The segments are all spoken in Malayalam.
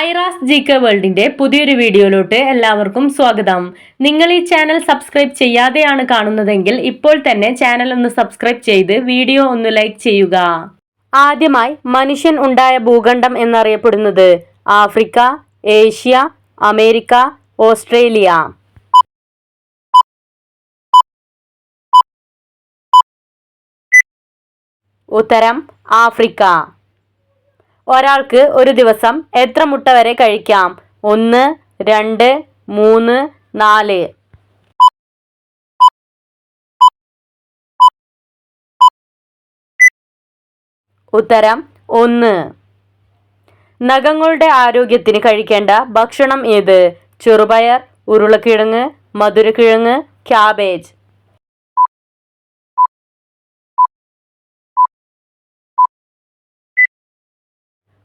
ഐറാസ് ജി കെ വേൾഡിന്റെ പുതിയൊരു വീഡിയോയിലോട്ട് എല്ലാവർക്കും സ്വാഗതം. നിങ്ങൾ ഈ ചാനൽ സബ്സ്ക്രൈബ് ചെയ്യാതെയാണ് കാണുന്നതെങ്കിൽ ഇപ്പോൾ തന്നെ ചാനൽ ഒന്ന് സബ്സ്ക്രൈബ് ചെയ്ത് വീഡിയോ ഒന്ന് ലൈക്ക് ചെയ്യുക. ആദ്യമായി മനുഷ്യൻ ഉണ്ടായ ഭൂഖണ്ഡം എന്നറിയപ്പെടുന്നത് ആഫ്രിക്ക ഏഷ്യ അമേരിക്ക ഓസ്ട്രേലിയ. ഉത്തരം ആഫ്രിക്ക. ഒരാൾക്ക് ഒരു ദിവസം എത്ര മുട്ട വരെ കഴിക്കാം? ഒന്ന് രണ്ട് മൂന്ന് നാല്. ഉത്തരം ഒന്ന്. നഖങ്ങളുടെ ആരോഗ്യത്തിന് കഴിക്കേണ്ട ഭക്ഷണം ഏത്? ചെറുപയർ ഉരുളക്കിഴങ്ങ് മധുരക്കിഴങ്ങ് ക്യാബേജ്.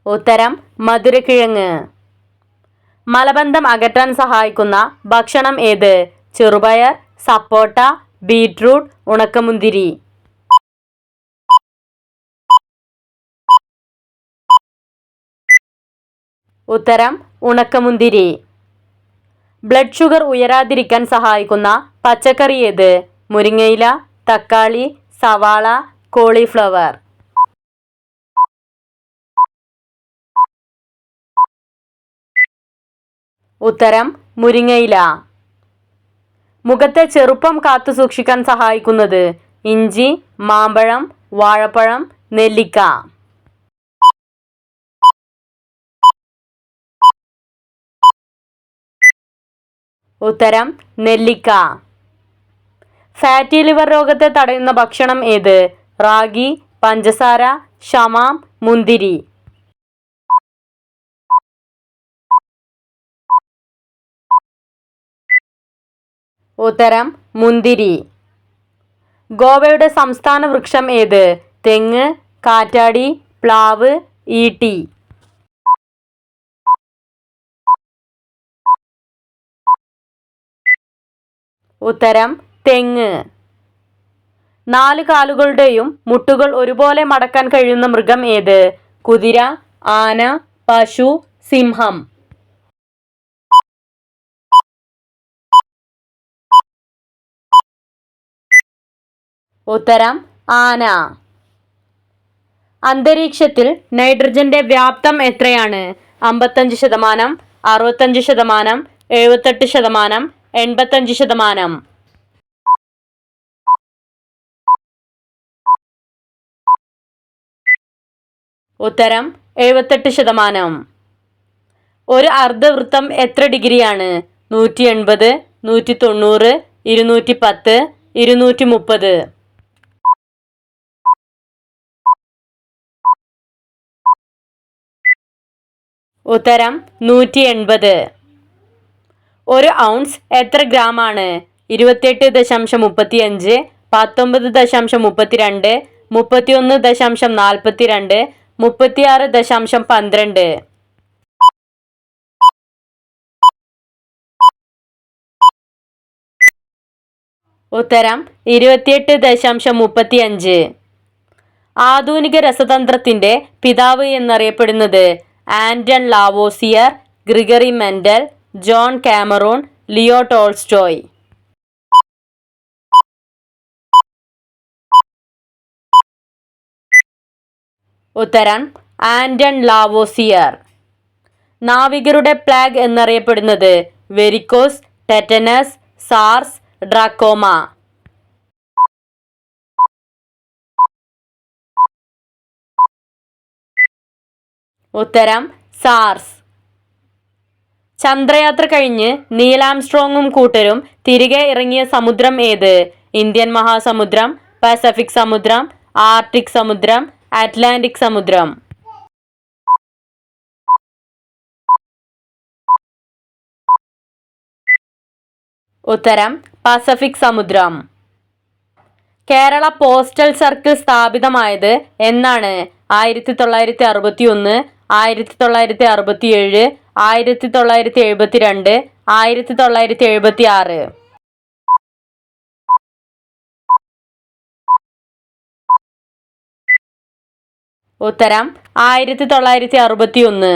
ഉത്തരം മധുരക്കിഴങ്ങ്. മലബന്ധം അകറ്റാൻ സഹായിക്കുന്ന ഭക്ഷണം ഏത്? ചെറുപയർ സപ്പോട്ട ബീട്രൂട്ട് ഉണക്കമുന്തിരി. ഉത്തരം ഉണക്കമുന്തിരി. ബ്ലഡ് ഷുഗർ ഉയരാതിരിക്കാൻ സഹായിക്കുന്ന പച്ചക്കറി ഏത്? മുരിങ്ങയില തക്കാളി സവാള കോളിഫ്ലവർ. ഉത്തരം മുരിങ്ങയില. മുഖത്തെ ചെറുപ്പം കാത്തു സൂക്ഷിക്കാൻ സഹായിക്കുന്നത് ഇഞ്ചി മാമ്പഴം വാഴപ്പഴം നെല്ലിക്ക. ഉത്തരം നെല്ലിക്ക. ഫാറ്റി ലിവർ രോഗത്തെ തടയുന്ന ഭക്ഷണം ഏത്? റാഗി പഞ്ചസാര ഷമാം മുന്തിരി. ഉത്തരം മുന്തിരി. ഗോവയുടെ സംസ്ഥാന വൃക്ഷം ഏത്? തെങ്ങ് കാറ്റാടി പ്ലാവ് ഈട്ടി. ഉത്തരം തെങ്ങ്. നാല് കാലുകളുടെയും മുട്ടുകൾ ഒരുപോലെ മടക്കാൻ കഴിയുന്ന മൃഗം ഏത്? കുതിര ആന പശു സിംഹം. ഉത്തരം ആന. അന്തരീക്ഷത്തിൽ നൈട്രജന്റെ വ്യാപ്തം എത്രയാണ്? അമ്പത്തഞ്ച് ശതമാനം അറുപത്തഞ്ച് ശതമാനം എഴുപത്തെട്ട് ശതമാനം എൺപത്തഞ്ച് ശതമാനം. ഉത്തരം എഴുപത്തെട്ട് ശതമാനം. ഒരു അർദ്ധവൃത്തം എത്ര ഡിഗ്രിയാണ്? നൂറ്റി എൺപത് നൂറ്റി തൊണ്ണൂറ് ഇരുന്നൂറ്റി പത്ത് ഇരുന്നൂറ്റി മുപ്പത് ഉത്തരം നൂറ്റി എൺപത് ഒരു ഔൺസ് എത്ര ഗ്രാം ആണ് ഇരുപത്തിയെട്ട് ദശാംശം മുപ്പത്തി അഞ്ച് പത്തൊമ്പത് ദശാംശം മുപ്പത്തിരണ്ട് മുപ്പത്തിയൊന്ന് ദശാംശം നാൽപ്പത്തിരണ്ട് മുപ്പത്തിയാറ് ദശാംശം പന്ത്രണ്ട്. ഉത്തരം ഇരുപത്തിയെട്ട് ദശാംശം മുപ്പത്തി അഞ്ച് ആധുനിക രസതന്ത്രത്തിന്റെ പിതാവ് എന്നറിയപ്പെടുന്നത് Antoine Lavoisier Gregory Mendel John Cameron Leo Tolstoy. ഉത്തരം ആൻഡൻ ലാവോസിയർ. നാവികരുടെ പ്ലാഗ് എന്നറിയപ്പെടുന്നത് വെരിക്കോസ് ടെറ്റനസ് സാർസ് ഡ്രാക്കോമ. ഉത്തരം സാർസ്. ചന്ദ്രയാത്ര കഴിഞ്ഞ് നീലാംസ്ട്രോങ്ങും കൂട്ടരും തിരികെ ഇറങ്ങിയ സമുദ്രം ഏത്? ഇന്ത്യൻ മഹാസമുദ്രം പസഫിക് സമുദ്രം ആർട്ടിക് സമുദ്രം അറ്റ്ലാന്റിക് സമുദ്രം. ഉത്തരം പസഫിക് സമുദ്രം. കേരള പോസ്റ്റൽ സർക്കിൾ സ്ഥാപിതമായത് എന്നാണ് ആയിരത്തി തൊള്ളായിരത്തി അറുപത്തി ഒന്ന് ആയിരത്തി തൊള്ളായിരത്തി അറുപത്തി ഏഴ് ആയിരത്തി തൊള്ളായിരത്തി എഴുപത്തി രണ്ട് ആയിരത്തി തൊള്ളായിരത്തി എഴുപത്തി ആറ് ഉത്തരം ആയിരത്തി തൊള്ളായിരത്തി അറുപത്തി ഒന്ന്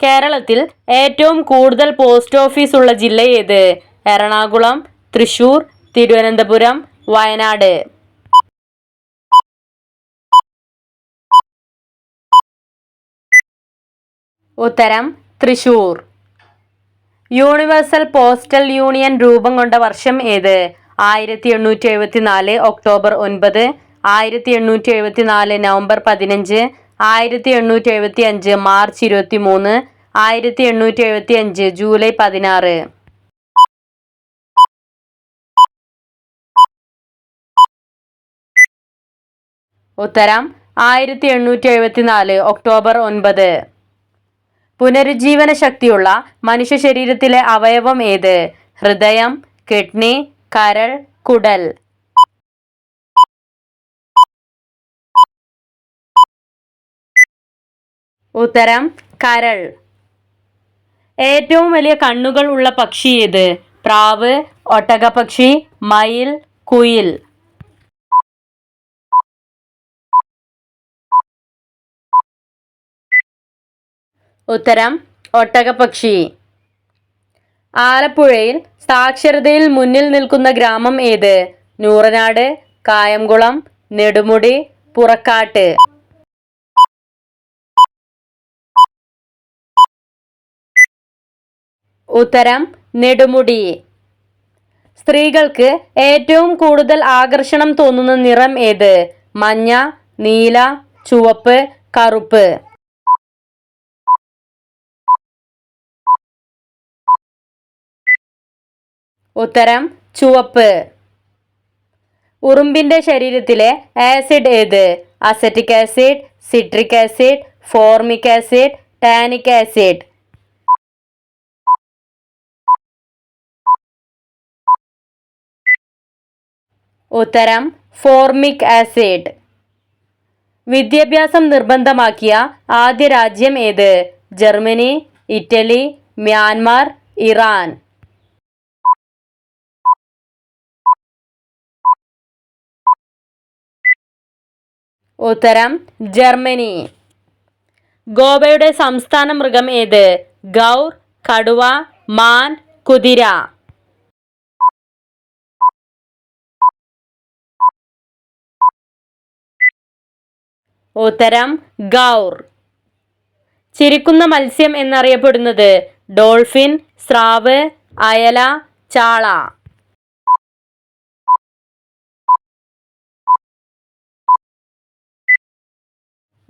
കേരളത്തിൽ ഏറ്റവും കൂടുതൽ പോസ്റ്റ് ഓഫീസ് ഉള്ള ജില്ല ഏത്? എറണാകുളം തൃശൂർ തിരുവനന്തപുരം വയനാട്. ഉത്തരം തൃശൂർ. യൂണിവേഴ്സൽ പോസ്റ്റൽ യൂണിയൻ രൂപം കൊണ്ട വർഷം ഏത്? ആയിരത്തി എണ്ണൂറ്റി എഴുപത്തി നാല് ഒക്ടോബർ ഒൻപത് ആയിരത്തി എണ്ണൂറ്റി എഴുപത്തി നാല് നവംബർ പതിനഞ്ച് ആയിരത്തി എണ്ണൂറ്റി എഴുപത്തി അഞ്ച് മാർച്ച് ഇരുപത്തി മൂന്ന് ആയിരത്തി എണ്ണൂറ്റി എഴുപത്തി അഞ്ച് ജൂലൈ പതിനാറ്. ഉത്തരം ആയിരത്തി എണ്ണൂറ്റി എഴുപത്തി നാല് ഒക്ടോബർ ഒൻപത്. പുനരുജ്ജീവന ശക്തിയുള്ള മനുഷ്യ ശരീരത്തിലെ അവയവം ഏത്? ഹൃദയം കിഡ്നി കരൾ കുടൽ. ഉത്തരം കരൾ. ഏറ്റവും വലിയ കണ്ണുകൾ ഉള്ള പക്ഷി ഏത്? പ്രാവ് ഒട്ടകപക്ഷി മയിൽ കുയിൽ. ഉത്തരം ഒട്ടകപക്ഷി ആലപ്പുഴയിൽ സാക്ഷരതയിൽ മുന്നിൽ നിൽക്കുന്ന ഗ്രാമം ഏത്? നൂറനാട് കായംകുളം നെടുമുടി പുറക്കാട്ട്. ഉത്തരം നെടുമുടി. സ്ത്രീകൾക്ക് ഏറ്റവും കൂടുതൽ ആകർഷണം തോന്നുന്ന നിറം ഏത്? മഞ്ഞ നീല ചുവപ്പ് കറുപ്പ്. ഉത്തരം ചുവപ്പ്. ഉറുമ്പിന്റെ ശരീരത്തിലെ ആസിഡ് ഏത്? Acetic acid citric acid formic acid tannic acid ഉത്തരം ഫോർമിക് ആസിഡ് വിദ്യാഭ്യാസം നിർബന്ധമാക്കിയ ആദ്യ രാജ്യം ഏത്? Germany Italy Myanmar Iran. ഉത്തരം ജർമ്മനി. ഗോവയുടെ സംസ്ഥാന മൃഗം ഏത്? ഗൗർ കടുവ മാൻ കുതിര. ഉത്തരം ഗൗർ. ചിരിക്കുന്ന മത്സ്യം എന്നറിയപ്പെടുന്നത് ഡോൾഫിൻ സ്രാവ് അയല ചാള.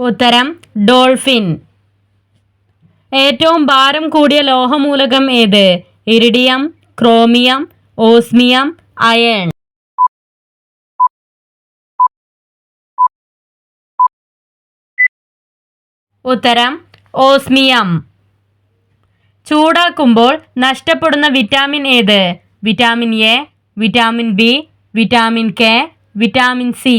ഉത്തരം ഡോൾഫിൻ. ഏറ്റവും ഭാരം കൂടിയ ലോഹമൂലകം ഏത്? Iridium chromium osmium iron. ഉത്തരം ഓസ്മിയം. ചൂടാക്കുമ്പോൾ നഷ്ടപ്പെടുന്ന വിറ്റാമിൻ ഏത്? Vitamin A vitamin B vitamin K vitamin C.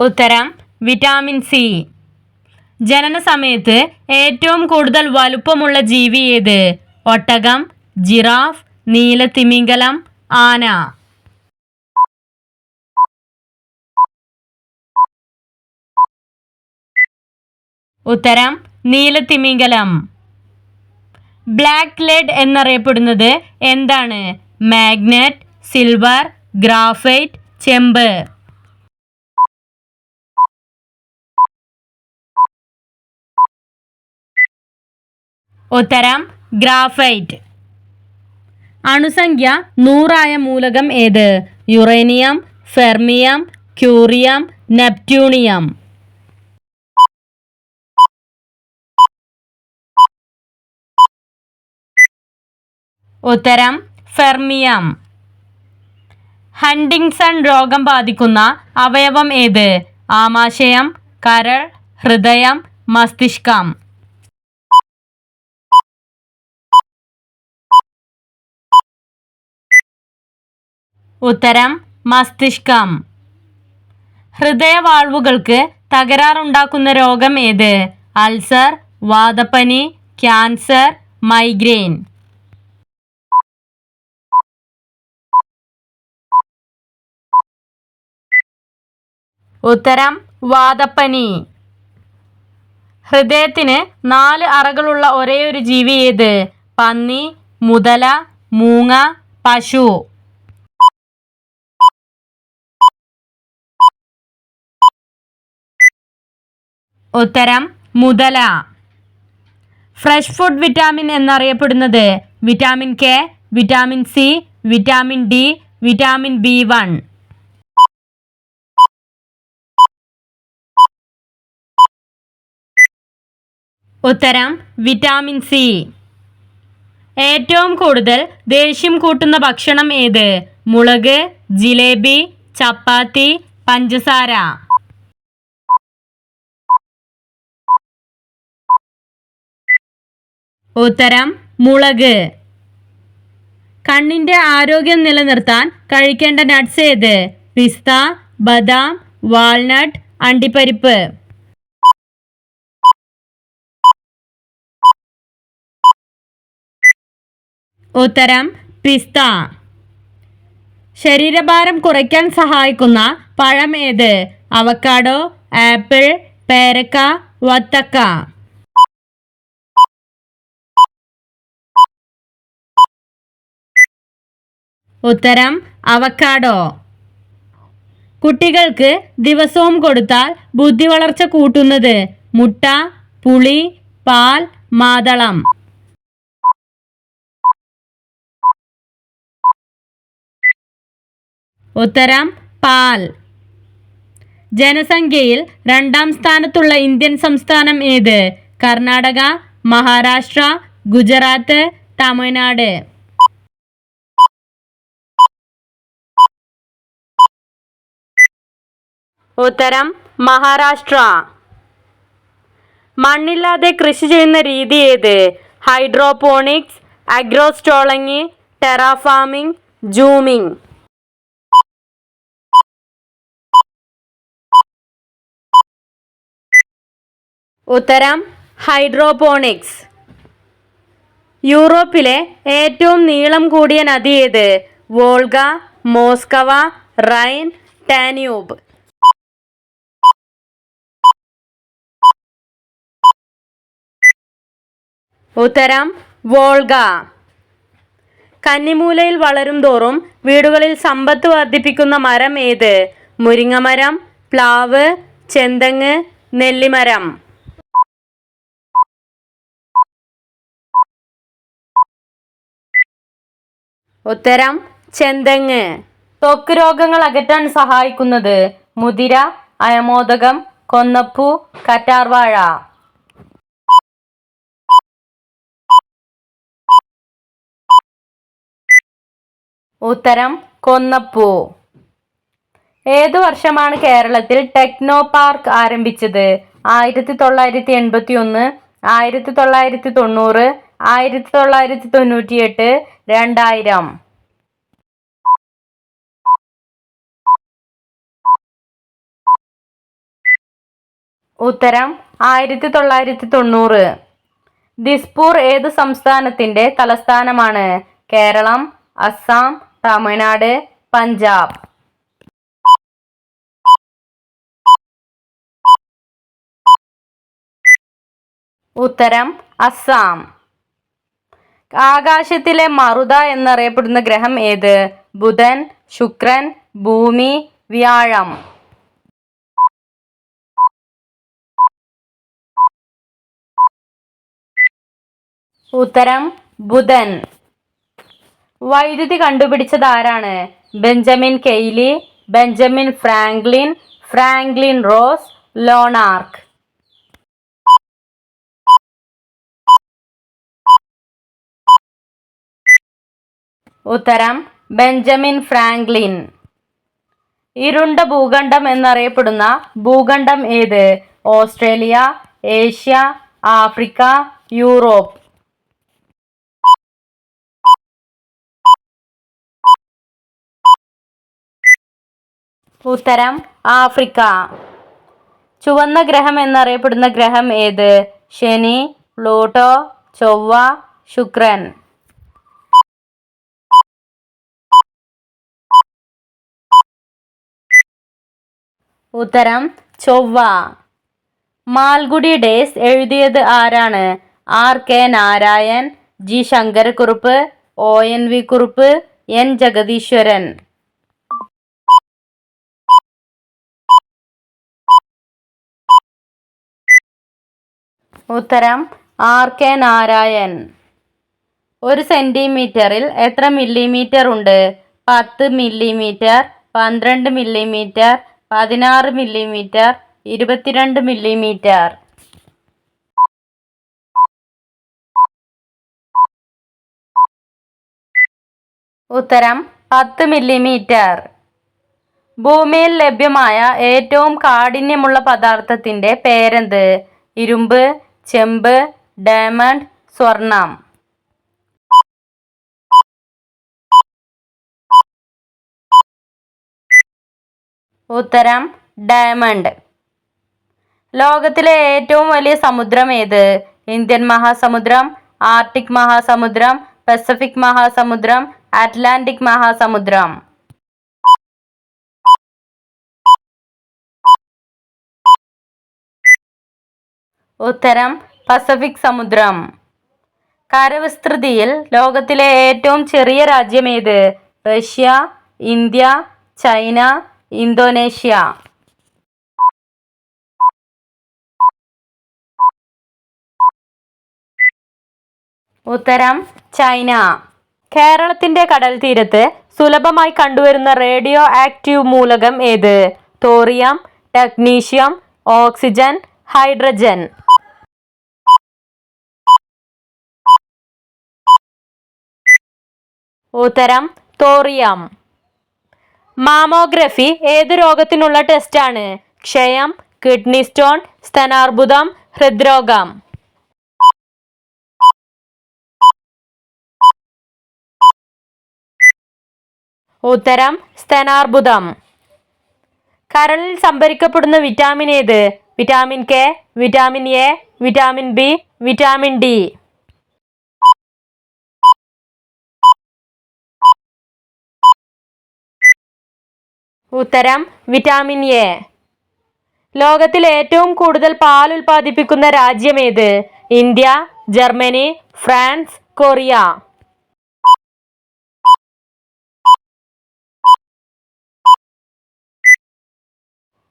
ഉത്തരം വിറ്റാമിൻ സി. ജനന സമയത്ത് ഏറ്റവും കൂടുതൽ വലുപ്പമുള്ള ജീവി ഏത്? ഒട്ടകം ജിറാഫ് നീലത്തിമിംഗലം ആന. ഉത്തരം നീലത്തിമിംഗലം. ബ്ലാക്ക് ലെഡ് എന്നറിയപ്പെടുന്നത് എന്താണ്? മാഗ്നറ്റ് സിൽവർ ഗ്രാഫൈറ്റ് ചെമ്പ്. ഉത്തരം ഗ്രാഫൈറ്റ്. അണുസംഖ്യ നൂറായ മൂലകം ഏത്? Uranium fermium curium neptunium. ഉത്തരം ഫെർമിയം. ഹണ്ടിങ്സൺ രോഗം ബാധിക്കുന്ന അവയവം ഏത്? ആമാശയം കരൾ ഹൃദയം മസ്തിഷ്കം. ഉത്തരം മസ്തിഷ്കം. ഹൃദയവാൾവുകൾക്ക് തകരാറുണ്ടാക്കുന്ന രോഗം ഏത്? അൾസർ വാദപ്പനി ക്യാൻസർ മൈഗ്രെയിൻ. ഉത്തരം വാദപ്പനി. ഹൃദയത്തിന് നാല് അറകളുള്ള ഒരേയൊരു ജീവി ഏത്? പന്നി മുതല മൂങ്ങ പശു. ഉത്തരം മുതല. ഫ്രഷ് ഫുഡ് വിറ്റാമിൻ എന്നറിയപ്പെടുന്നത് vitamin K vitamin C vitamin D vitamin B one ഉത്തരം വിറ്റാമിൻ സി ഏറ്റവും കൂടുതൽ ദേഷ്യം കൂട്ടുന്ന ഭക്ഷണം ഏത്? മുളക് ജിലേബി ചപ്പാത്തി പഞ്ചസാര. ഉത്തരം മുളക്. കണ്ണിന്റെ ആരോഗ്യം നിലനിർത്താൻ കഴിക്കേണ്ട നട്ട്സ് ഏത്? പിസ്ത ബദാം വാൾനട്ട് അണ്ടിപ്പരിപ്പ്. ഉത്തരം പിസ്ത. ശരീരഭാരം കുറയ്ക്കാൻ സഹായിക്കുന്ന പഴം ഏത്? അവക്കാഡോ ആപ്പിൾ പേരക്ക വത്തക്ക. ഉത്തരം അവക്കാഡോ കുട്ടികൾക്ക് ദിവസവും കൊടുത്താൽ ബുദ്ധി വളർച്ച കൂട്ടുന്നത് മുട്ട പുളി പാൽ മാതളം. ഉത്തരം പാൽ. ജനസംഖ്യയിൽ രണ്ടാം സ്ഥാനത്തുള്ള ഇന്ത്യൻ സംസ്ഥാനം ഏത്? കർണാടക മഹാരാഷ്ട്ര ഗുജറാത്ത് തമിഴ്നാട്. ഉത്തരം മഹാരാഷ്ട്ര. മണ്ണില്ലാതെ കൃഷി ചെയ്യുന്ന രീതി ഏത്? ഹൈഡ്രോപോണിക്സ് അഗ്രോസ്റ്റോളങ്ങി ടെറാഫാമിംഗ് ജൂമിംഗ്. ഉത്തരം ഹൈഡ്രോപോണിക്സ്. യൂറോപ്പിലെ ഏറ്റവും നീളം കൂടിയ നദി ഏത്? വോൾഗ മോസ്കവ റൈൻ ടാന്യൂബ് ഉത്തരം വോൾഗ. കന്നിമൂലയിൽ വളരും തോറും വീടുകളിൽ സമ്പത്ത് വർദ്ധിപ്പിക്കുന്ന മരം ഏത്? മുരിങ്ങമരം പ്ലാവ് ചെന്തങ്ങ് നെല്ലിമരം. ഉത്തരം ചെന്തങ്ങ്. ത്വക്ക് രോഗങ്ങൾ അകറ്റാൻ സഹായിക്കുന്നത് മുതിര അയമോദകം കൊന്നപ്പൂ കറ്റാർവാഴ. ഉത്തരം കൊന്നപ്പൂ. ഏതു വർഷമാണ് കേരളത്തിൽ ടെക്നോ പാർക്ക് ആരംഭിച്ചത്? ആയിരത്തി തൊള്ളായിരത്തി എൺപത്തി ഒന്ന് ആയിരത്തി തൊള്ളായിരത്തി തൊണ്ണൂറ് ആയിരത്തി തൊള്ളായിരത്തി തൊണ്ണൂറ്റിയെട്ട് രണ്ടായിരം. ഉത്തരം ആയിരത്തി തൊള്ളായിരത്തി തൊണ്ണൂറ് ദിസ്പൂർ ഏത് സംസ്ഥാനത്തിന്റെ തലസ്ഥാനമാണ്? കേരളം അസം തമിഴ്നാട് പഞ്ചാബ്. ഉത്തരം അസ്സാം. ആകാശത്തിലെ മറുത എന്നറിയപ്പെടുന്ന ഗ്രഹം ഏത്? ബുധൻ ശുക്രൻ ഭൂമി വ്യാഴം. ഉത്തരം ബുധൻ. വൈദ്യുതി കണ്ടുപിടിച്ചത് ആരാണ്? Benjamin Kelly Benjamin Franklin Franklin Rose ലോണാർക്ക് ഉത്തരം ബെഞ്ചമിൻ ഫ്രാങ്ക്ലിൻ. ഇരുണ്ട ഭൂഖണ്ഡം എന്നറിയപ്പെടുന്ന ഭൂഖണ്ഡം ഏത്? Australia Asia Africa Europe. ഉത്തരം ആഫ്രിക്ക. ചുവന്ന ഗ്രഹം എന്നറിയപ്പെടുന്ന ഗ്രഹം ഏത്? ശനി പ്ലൂട്ടോ ചൊവ്വ ശുക്രൻ. ഉത്തരം ചൊവ്വ. മാൽഗുഡി ഡേസ് എഴുതിയത് ആരാണ്? R K Narayan G Sankarakurup O N V Kurup N Jagadeeswaran. ഉത്തരം ആർ കെ നാരായൺ. ഒരു സെന്റിമീറ്ററിൽ എത്ര മില്ലിമീറ്റർ ഉണ്ട്? പത്ത് മില്ലിമീറ്റർ പന്ത്രണ്ട് മില്ലിമീറ്റർ പതിനാറ് മില്ലിമീറ്റർ ഇരുപത്തിരണ്ട് മില്ലിമീറ്റർ. ഉത്തരം പത്ത് മില്ലിമീറ്റർ. ഭൂമിയിൽ ലഭ്യമായ ഏറ്റവും കാഠിന്യമുള്ള പദാർത്ഥത്തിന്റെ പേരെന്ത്? ഇരുമ്പ് ചെമ്പ് ഡയമണ്ട് സ്വർണം. ഉത്തരം ഡയമണ്ട്. ലോകത്തിലെ ഏറ്റവും വലിയ സമുദ്രം ഏത്? ഇന്ത്യൻ മഹാസമുദ്രം ആർട്ടിക് മഹാസമുദ്രം പസഫിക് മഹാസമുദ്രം അറ്റ്ലാന്റിക് മഹാസമുദ്രം. ഉത്തരം പസഫിക് സമുദ്രം. കരവിസ്തൃതിയിൽ ലോകത്തിലെ ഏറ്റവും ചെറിയ രാജ്യം ഏത്? Russia India China Indonesia. ഉത്തരം ചൈന. കേരളത്തിന്റെ കടൽ തീരത്ത് സുലഭമായി കണ്ടുവരുന്ന റേഡിയോ ആക്റ്റീവ് മൂലകം ഏത്? Thorium technetium oxygen hydrogen. ഉത്തരം തോറിയം മാമോഗ്രഫി ഏത് രോഗത്തിനുള്ള ടെസ്റ്റാണ് ക്ഷയം കിഡ്നി സ്റ്റോൺ സ്തനാർബുദം ഹൃദ്രോഗം. ഉത്തരം സ്തനാർബുദം. കരളിൽ സംഭരിക്കപ്പെടുന്ന വിറ്റാമിൻ ഏത്? Vitamin K vitamin A vitamin B vitamin D ഉത്തരം വിറ്റാമിൻ എ. ലോകത്തിൽ ഏറ്റവും കൂടുതൽ പാൽ ഉൽപ്പാദിപ്പിക്കുന്ന രാജ്യം ഏത്? India Germany France Korea.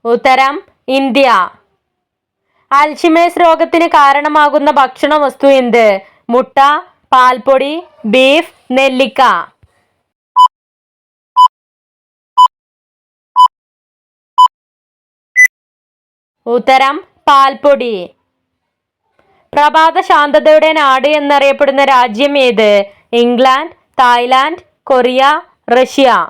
ഉത്തരം ഇന്ത്യ. അൽഷിമേഴ്സ് രോഗത്തിന് കാരണമാകുന്ന ഭക്ഷണ വസ്തു എന്ത്? മുട്ട പാൽപ്പൊടി ബീഫ് നെല്ലിക്ക. ഉത്തരം പാൽപ്പൊടി. പ്രഭാത ശാന്തതയുടെ നാട് എന്നറിയപ്പെടുന്ന രാജ്യം ഏത്? England Thailand Korea Russia.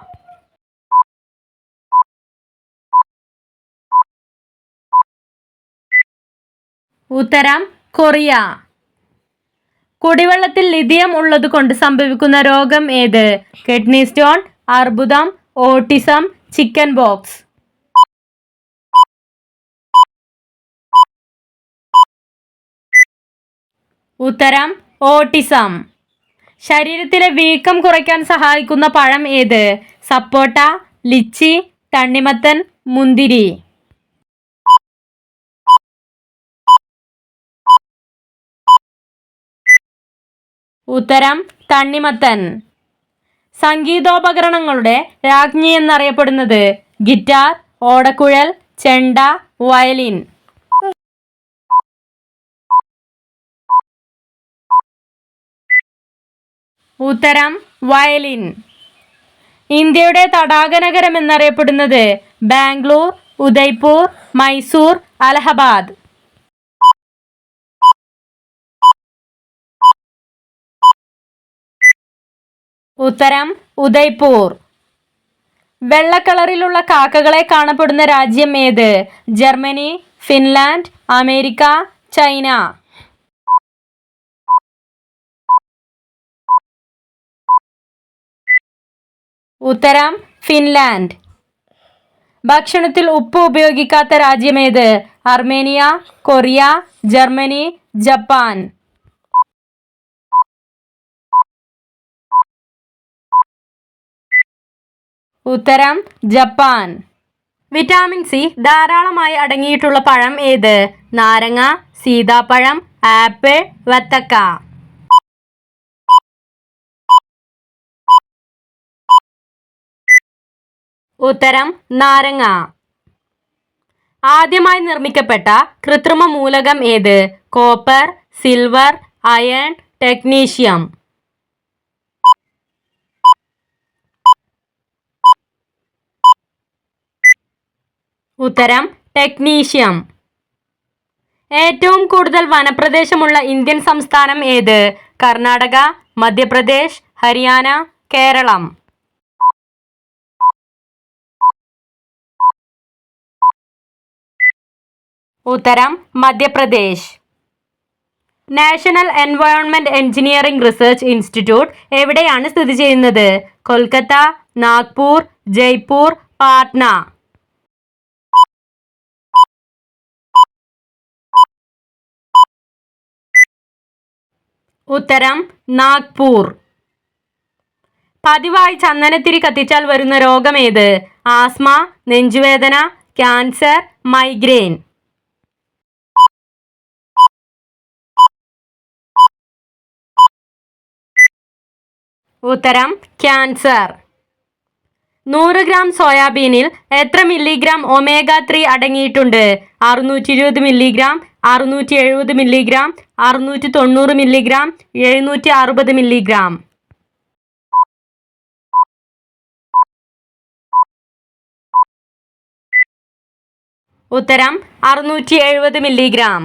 ഉത്തരം കൊറിയ. കുടിവെള്ളത്തിൽ ലിഥിയം ഉള്ളത് കൊണ്ട് സംഭവിക്കുന്ന രോഗം ഏത്? കിഡ്നി സ്റ്റോൺ അർബുദം ഓട്ടിസം ചിക്കൻ ബോക്സ് ഉത്തരം ഓട്ടിസം. ശരീരത്തിലെ വീക്കം കുറയ്ക്കാൻ സഹായിക്കുന്ന പഴം ഏത്? സപ്പോട്ട ലിച്ചി തണ്ണിമത്തൻ മുന്തിരി. ഉത്തരം തണ്ണിമത്തൻ. സംഗീതോപകരണങ്ങളുടെ രാജ്ഞി എന്നറിയപ്പെടുന്നത് ഗിറ്റാർ ഓടക്കുഴൽ ചെണ്ട വയലിൻ. ഉത്തരം വയലിൻ. ഇന്ത്യയുടെ തടാക നഗരം എന്നറിയപ്പെടുന്നത് ബാംഗ്ലൂർ ഉദയ്പൂർ മൈസൂർ അലഹബാദ്. ഉത്തരം ഉദയ്പൂർ. വെള്ളക്കളറിലുള്ള കാക്കകളെ കാണപ്പെടുന്ന രാജ്യം ഏത്? Germany Finland America China. ഉത്തരം ഫിൻലാൻഡ്. ഭക്ഷണത്തിൽ ഉപ്പ് ഉപയോഗിക്കാത്ത രാജ്യമേത് അർമേനിയ കൊറിയ ജർമ്മനി ജപ്പാൻ. ഉത്തരം ജപ്പാൻ. വിറ്റാമിൻ സി ധാരാളമായി അടങ്ങിയിട്ടുള്ള പഴം ഏത്? നാരങ്ങ സീതാപ്പഴം ആപ്പിൾ വത്തക്ക. ഉത്തരം നാരങ്ങ. ആദ്യമായി നിർമ്മിക്കപ്പെട്ട കൃത്രിമ മൂലകം ഏത്? Copper silver iron technetium. ഉത്തരം ടെക്നീഷ്യം. ഏറ്റവും കൂടുതൽ വനപ്രദേശമുള്ള ഇന്ത്യൻ സംസ്ഥാനം ഏത്? കർണാടക മധ്യപ്രദേശ് ഹരിയാന കേരളം. ഉത്തരം Madhya Pradesh. National environment engineering research institute എവിടെയാണ് സ്ഥിതി ചെയ്യുന്നത്? കൊൽക്കത്ത നാഗ്പൂർ ജയ്പൂർ പാട്ന. ഉത്തരം നാഗ്പൂർ. പതിവായി ചന്ദനത്തിരി കത്തിച്ചാൽ വരുന്ന രോഗമേത് ആസ്മ നെഞ്ചുവേദന ക്യാൻസർ മൈഗ്രെയിൻ ഉത്തരം ക്യാൻസർ. നൂറ് ഗ്രാം സോയാബീനിൽ എത്ര മില്ലിഗ്രാം ഒമേഗ ത്രീ അടങ്ങിയിട്ടുണ്ട്? അറുന്നൂറ്റി ഇരുപത് മില്ലിഗ്രാം അറുന്നൂറ്റി എഴുപത് മില്ലിഗ്രാം അറുന്നൂറ്റി തൊണ്ണൂറ് മില്ലിഗ്രാം എഴുന്നൂറ്റി അറുപത് മില്ലിഗ്രാം. ഉത്തരം അറുന്നൂറ്റി എഴുപത് മില്ലിഗ്രാം.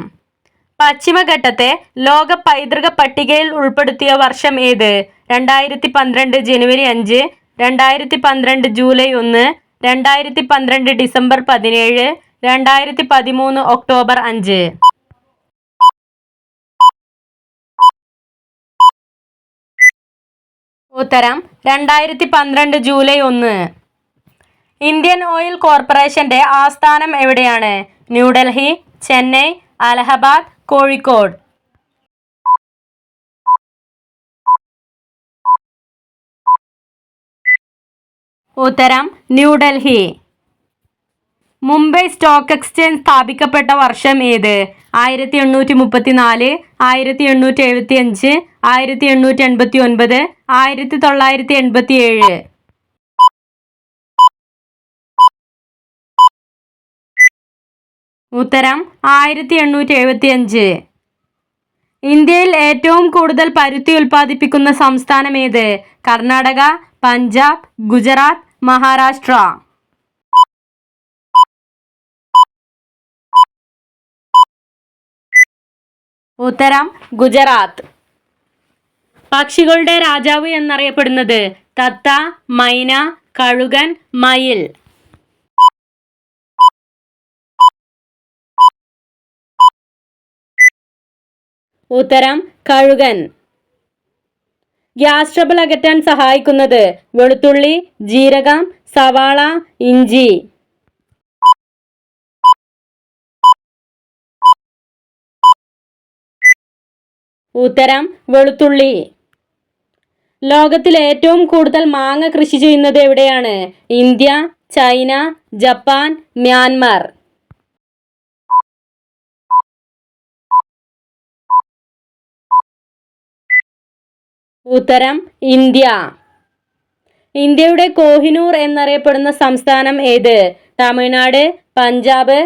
പശ്ചിമഘട്ടത്തെ ലോക പൈതൃക പട്ടികയിൽ ഉൾപ്പെടുത്തിയ വർഷം ഏത്? രണ്ടായിരത്തി പന്ത്രണ്ട് ജനുവരി അഞ്ച് രണ്ടായിരത്തി പന്ത്രണ്ട് ജൂലൈ ഒന്ന് രണ്ടായിരത്തി പന്ത്രണ്ട് ഡിസംബർ പതിനേഴ് രണ്ടായിരത്തി പതിമൂന്ന് ഒക്ടോബർ അഞ്ച്. ഉത്തരം രണ്ടായിരത്തി പന്ത്രണ്ട് ജൂലൈ ഒന്ന്. ഇന്ത്യൻ ഓയിൽ കോർപ്പറേഷന്റെ ആസ്ഥാനം എവിടെയാണ്? ന്യൂഡൽഹി ചെന്നൈ അലഹബാദ് കോഴിക്കോട്. ഉത്തരം ന്യൂഡൽഹി മുംബൈ സ്റ്റോക്ക് എക്സ്ചേഞ്ച് സ്ഥാപിക്കപ്പെട്ട വർഷം ഏത്? ആയിരത്തി എണ്ണൂറ്റി മുപ്പത്തി നാല് ആയിരത്തി എണ്ണൂറ്റി എഴുപത്തി അഞ്ച് ആയിരത്തി എണ്ണൂറ്റി എൺപത്തി ഒൻപത് ആയിരത്തി തൊള്ളായിരത്തി എൺപത്തി ഏഴ് ഉത്തരം ആയിരത്തി എണ്ണൂറ്റി എഴുപത്തി അഞ്ച് ഇന്ത്യയിൽ ഏറ്റവും കൂടുതൽ പരുത്തി ഉൽപ്പാദിപ്പിക്കുന്ന സംസ്ഥാനം ഏത്? കർണാടക പഞ്ചാബ് ഗുജറാത്ത് മഹാരാഷ്ട്ര. ഉത്തരം ഗുജറാത്ത്. പക്ഷികളുടെ രാജാവ് എന്നറിയപ്പെടുന്നത് തത്ത മൈന കഴുകൻ മയിൽ. ഉത്തരം കഴുകൻ. ഗ്യാസ് ട്രബിൾ അകറ്റാൻ സഹായിക്കുന്നത് വെളുത്തുള്ളി ജീരകം സവാള ഇഞ്ചി. ഉത്തരം വെളുത്തുള്ളി. ലോകത്തിൽ ഏറ്റവും കൂടുതൽ മാങ്ങ കൃഷി ചെയ്യുന്നത് എവിടെയാണ്? India China Japan Myanmar. ഉത്തരം ഇന്ത്യ. ഇന്ത്യയുടെ കോഹിനൂർ എന്നറിയപ്പെടുന്ന സംസ്ഥാനം ഏത്? തമിഴ്നാട് പഞ്ചാബ്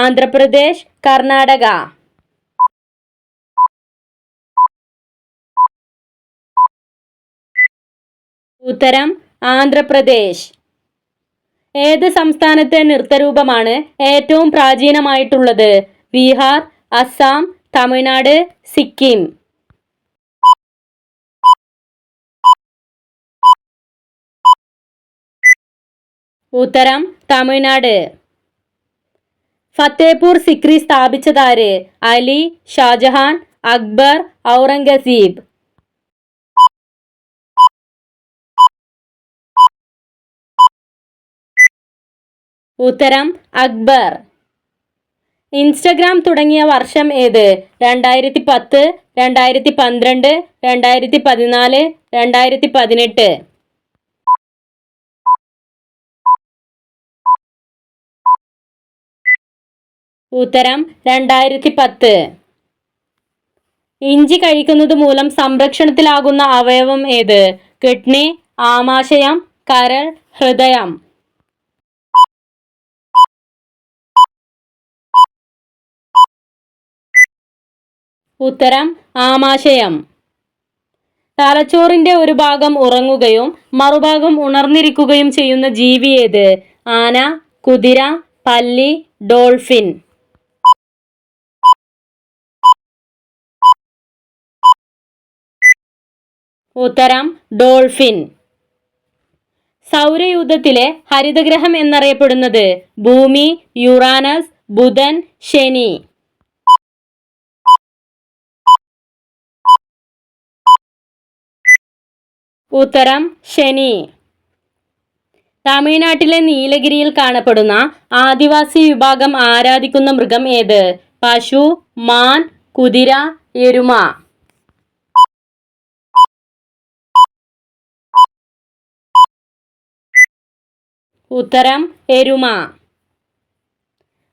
ആന്ധ്രാപ്രദേശ് കർണാടക. ഉത്തരം ആന്ധ്രാപ്രദേശ്. ഏത് സംസ്ഥാനത്തെ നൃത്തരൂപമാണ് ഏറ്റവും പ്രാചീനമായിട്ടുള്ളത്? ബീഹാർ അസം തമിഴ്നാട് സിക്കിം. ഉത്തരം തമിഴ്നാട്. ഫത്തേപൂർ സിക്രി സ്ഥാപിച്ചതാര്? അലി ഷാജഹാൻ അക്ബർ ഔറംഗസീബ്. ഉത്തരം അക്ബർ. ഇൻസ്റ്റഗ്രാം തുടങ്ങിയ വർഷം ഏത്? രണ്ടായിരത്തി പത്ത് രണ്ടായിരത്തി പന്ത്രണ്ട് രണ്ടായിരത്തി പതിനാല് രണ്ടായിരത്തി പതിനെട്ട് ഉത്തരം രണ്ടായിരത്തി പത്ത് ഇഞ്ചി കഴിക്കുന്നത് മൂലം സംരക്ഷണത്തിലാകുന്ന അവയവം ഏത്? കിഡ്നി ആമാശയം കരൾ ഹൃദയം. ഉത്തരം ആമാശയം. തലച്ചോറിന്റെ ഒരു ഭാഗം ഉറങ്ങുകയും മറുഭാഗം ഉണർന്നിരിക്കുകയും ചെയ്യുന്ന ജീവി ഏത്? ആന കുതിര പല്ലി ഡോൾഫിൻ. ഉത്തരം ഡോൾഫിൻ. സൗരയൂഥത്തിലെ ഹരിതഗ്രഹം എന്നറിയപ്പെടുന്നത് ഭൂമി യുറാനസ് ബുധൻ ശനി. ഉത്തരം ശനി. തമിഴ്നാട്ടിലെ നീലഗിരിയിൽ കാണപ്പെടുന്ന ആദിവാസി വിഭാഗം ആരാധിക്കുന്ന മൃഗം ഏത്? പശു മാൻ കുതിര എരുമ. ഉത്തരം എരുമ.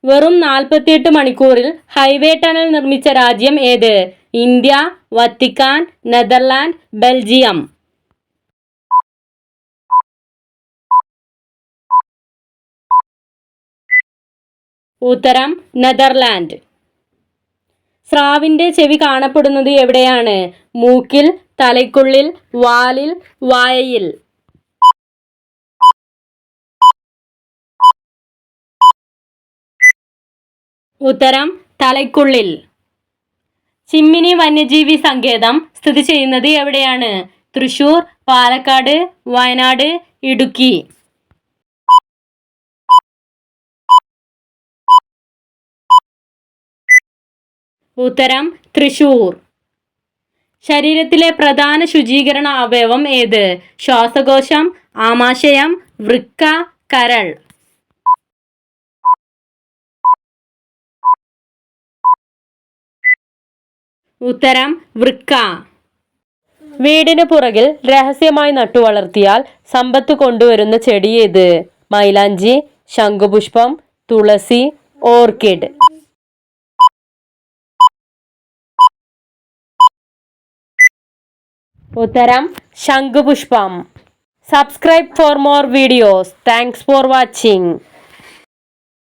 വെറും നാൽപ്പത്തിയെട്ട് മണിക്കൂറിൽ ഹൈവേ ടണൽ നിർമ്മിച്ച രാജ്യം ഏത്? India Vatican Netherland Belgium. ഉത്തരം നെതർലാൻഡ്. സ്രാവിന്റെ ചെവി കാണപ്പെടുന്നത് എവിടെയാണ്? മൂക്കിൽ തലയ്ക്കുള്ളിൽ വാലിൽ വായയിൽ. ഉത്തരം തലയ്ക്കുള്ളിൽ. ചിമ്മിനി വന്യജീവി സങ്കേതം സ്ഥിതി ചെയ്യുന്നത് എവിടെയാണ്? തൃശൂർ പാലക്കാട് വയനാട് ഇടുക്കി. ഉത്തരം തൃശൂർ. ശരീരത്തിലെ പ്രധാന ശുചീകരണ അവയവം ഏത്? ശ്വാസകോശം ആമാശയം വൃക്ക കരൾ. ഉത്തരം വൃക്ക. വീടിന് പുറകിൽ രഹസ്യമായി നട്ടുവളർത്തിയാൽ സമ്പത്ത് കൊണ്ടുവരുന്ന ചെടി ഏത്? മൈലാഞ്ചി ശംഖുപുഷ്പം തുളസി ഓർക്കിഡ്. ഉത്തരം ശംഖുപുഷ്പം. Subscribe for more videos. Thanks for watching.